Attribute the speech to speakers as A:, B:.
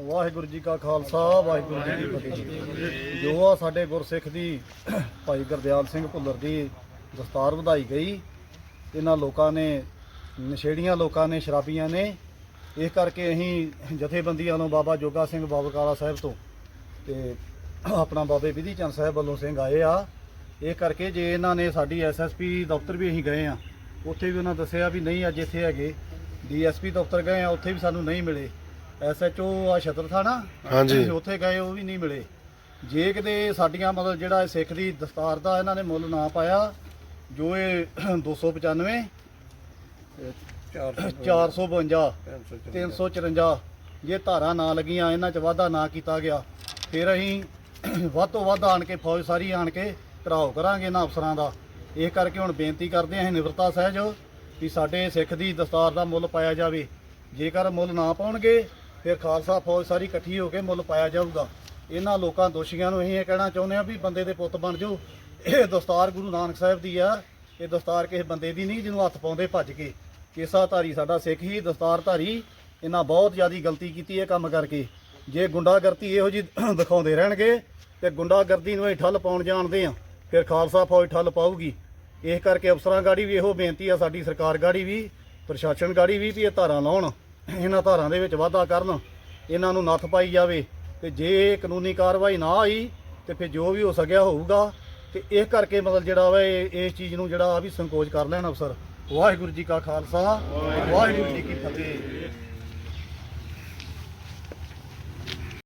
A: ਵਾਹਿਗੁਰੂ ਜੀ ਕਾ ਖਾਲਸਾ, ਵਾਹਿਗੁਰੂ ਜੀ ਕੀ ਫਤਿਹ। ਜੋ ਆ ਸਾਡੇ ਗੁਰਸਿੱਖ ਦੀ, ਭਾਈ ਗੁਰਦਿਆਲ ਸਿੰਘ ਭੁੱਲਰ ਦੀ ਦਸਤਾਰ ਵਧਾਈ ਗਈ। ਇਹਨਾਂ ਲੋਕਾਂ ਨੇ, ਨਸ਼ੇੜੀਆਂ ਲੋਕਾਂ ਨੇ, ਸ਼ਰਾਬੀਆਂ ਨੇ ਇਸ ਕਰਕੇ ਅਸੀਂ ਜਥੇਬੰਦੀਆਂ ਨੂੰ ਬਾਬਾ ਜੋਗਾ ਸਿੰਘ ਬਾਬਕਾਲਾ ਸਾਹਿਬ ਤੋਂ ਤੇ ਆਪਣਾ ਬਾਬੇ ਵਿਧੀ ਚੰਦ ਸਾਹਿਬ ਵੱਲੋਂ ਸਿੰਘ ਆਏ ਆ। ਇਹ ਕਰਕੇ ਜੇ ਇਹਨਾਂ ਨੇ ਸਾਡੀ ਐਸਐਸਪੀ ਦਫ਼ਤਰ ਵੀ ਅਸੀਂ ਗਏ ਆ, ਉੱਥੇ ਵੀ ਉਹਨਾਂ ਦੱਸਿਆ ਵੀ ਨਹੀਂ ਅੱਜ ਇੱਥੇ ਹੈਗੇ। ਡੀਐਸਪੀ ਦਫ਼ਤਰ ਗਏ ਆ, ਉੱਥੇ ਵੀ ਸਾਨੂੰ ਨਹੀਂ ਮਿਲੇ। ਐਸਐਚਓ ਆ ਛਤਰ ਥਾਣਾ
B: ਹਾਂਜੀ।
A: ਉੱਥੇ ਗਏ ਉਹ ਵੀ ਨਹੀਂ ਮਿਲੇ। ਜੇ ਕਿਤੇ ਸਾਡੀਆਂ ਮਤਲਬ ਜਿਹੜਾ ਇਹ ਸਿੱਖ ਦੀ ਦਸਤਾਰ ਦਾ ਇਹਨਾਂ ਨੇ ਮੁੱਲ ਨਾ ਪਾਇਆ ਜੋ ਇਹ 295 452 354 ਜੇ ਧਾਰਾ ਨਾ ਲੱਗੀਆਂ ਇਹਨਾਂ 'ਚ ਵਾਧਾ ਨਾ ਕੀਤਾ ਗਿਆ ਫਿਰ ਅਸੀਂ ਵੱਧ ਤੋਂ ਵੱਧ ਆਣ ਕੇ ਫੌਜ ਸਾਰੀ ਆਣ ਕੇ ਘਰਾਓ ਕਰਾਂਗੇ ਇਹਨਾਂ ਅਫਸਰਾਂ ਦਾ। ਇਹ ਕਰਕੇ ਹੁਣ ਬੇਨਤੀ ਕਰਦੇ ਹਾਂ ਅਸੀਂ ਨਿਵਰਤਾ ਸਹਿਜ ਵੀ ਸਾਡੇ ਸਿੱਖ ਦੀ ਦਸਤਾਰ ਦਾ ਮੁੱਲ ਪਾਇਆ ਜਾਵੇ। ਜੇਕਰ ਮੁੱਲ ਨਾ ਪਾਉਣਗੇ ਫਿਰ ਖਾਲਸਾ ਫੌਜ ਸਾਰੀ ਇਕੱਠੀ ਹੋ ਕੇ ਮੁੱਲ ਪਾਇਆ ਜਾਊਗਾ। ਇਹਨਾਂ ਲੋਕਾਂ ਦੋਸ਼ੀਆਂ ਨੂੰ ਅਸੀਂ ਇਹ ਕਹਿਣਾ ਚਾਹੁੰਦੇ ਹਾਂ ਵੀ ਬੰਦੇ ਦੇ ਪੁੱਤ ਬਣ ਜਾਓ। ਇਹ ਦਸਤਾਰ ਗੁਰੂ ਨਾਨਕ ਸਾਹਿਬ ਦੀ ਆ। ਇਹ ਦਸਤਾਰ ਕਿਸੇ ਬੰਦੇ ਦੀ ਨਹੀਂ ਜਿਹਨੂੰ ਹੱਥ ਪਾਉਂਦੇ ਭੱਜ ਕੇ। ਕੇਸਾ ਧਾਰੀ ਸਾਡਾ ਸਿੱਖ ਹੀ ਦਸਤਾਰ ਧਾਰੀ ਇਹਨਾਂ ਬਹੁਤ ਜ਼ਿਆਦੀ ਗਲਤੀ ਕੀਤੀ ਇਹ ਕੰਮ ਕਰਕੇ। ਜੇ ਗੁੰਡਾਗਰਦੀ ਇਹੋ ਜੀ ਦਿਖਾਉਂਦੇ ਰਹਿਣਗੇ, ਤੇ ਗੁੰਡਾਗਰਦੀ ਨੂੰ ਅਸੀਂ ਠੱਲ ਪਾਉਣ ਜਾਣਦੇ ਆ। ਫਿਰ ਖਾਲਸਾ ਫੌਜ ਠੱਲ ਪਾਊਗੀ। ਇਸ ਕਰਕੇ ਅਫਸਰਾਂ ਗਾੜੀ ਵੀ ਇਹੋ ਬੇਨਤੀ ਆ, ਸਾਡੀ ਸਰਕਾਰ ਗਾੜੀ ਵੀ, ਪ੍ਰਸ਼ਾਸਨ ਗਾੜੀ ਵੀ ਵੀ ਇਹ ਧਾਰਾਂ ਲਾਉਣ। ਇਹਨਾਂ ਧਾਰਾਂ ਦੇ ਵਿੱਚ ਵਾਧਾ ਕਰਨ, ਇਹਨਾਂ ਨੂੰ ਨੱਥ ਪਾਈ ਜਾਵੇ ਤੇ ਜੇ ਕਾਨੂੰਨੀ ਕਾਰਵਾਈ ਨਾ ਆਈ ਤੇ ਫਿਰ ਜੋ ਵੀ ਹੋ ਸਕਿਆ ਹੋਊਗਾ ਤੇ ਇਸ ਕਰਕੇ ਮਤਲਬ ਜਿਹੜਾ ਵਾ ਇਹ, ਇਸ ਚੀਜ਼ ਨੂੰ ਜਿਹੜਾ ਆ ਵੀ ਸੰਕੋਚ ਕਰ ਲੈਣ ਅਫਸਰ। ਵਾਹਿਗੁਰੂ ਜੀ ਕਾ ਖਾਲਸਾ, ਵਾਹਿਗੁਰੂ ਜੀ ਕੀ ਫਤਿਹ।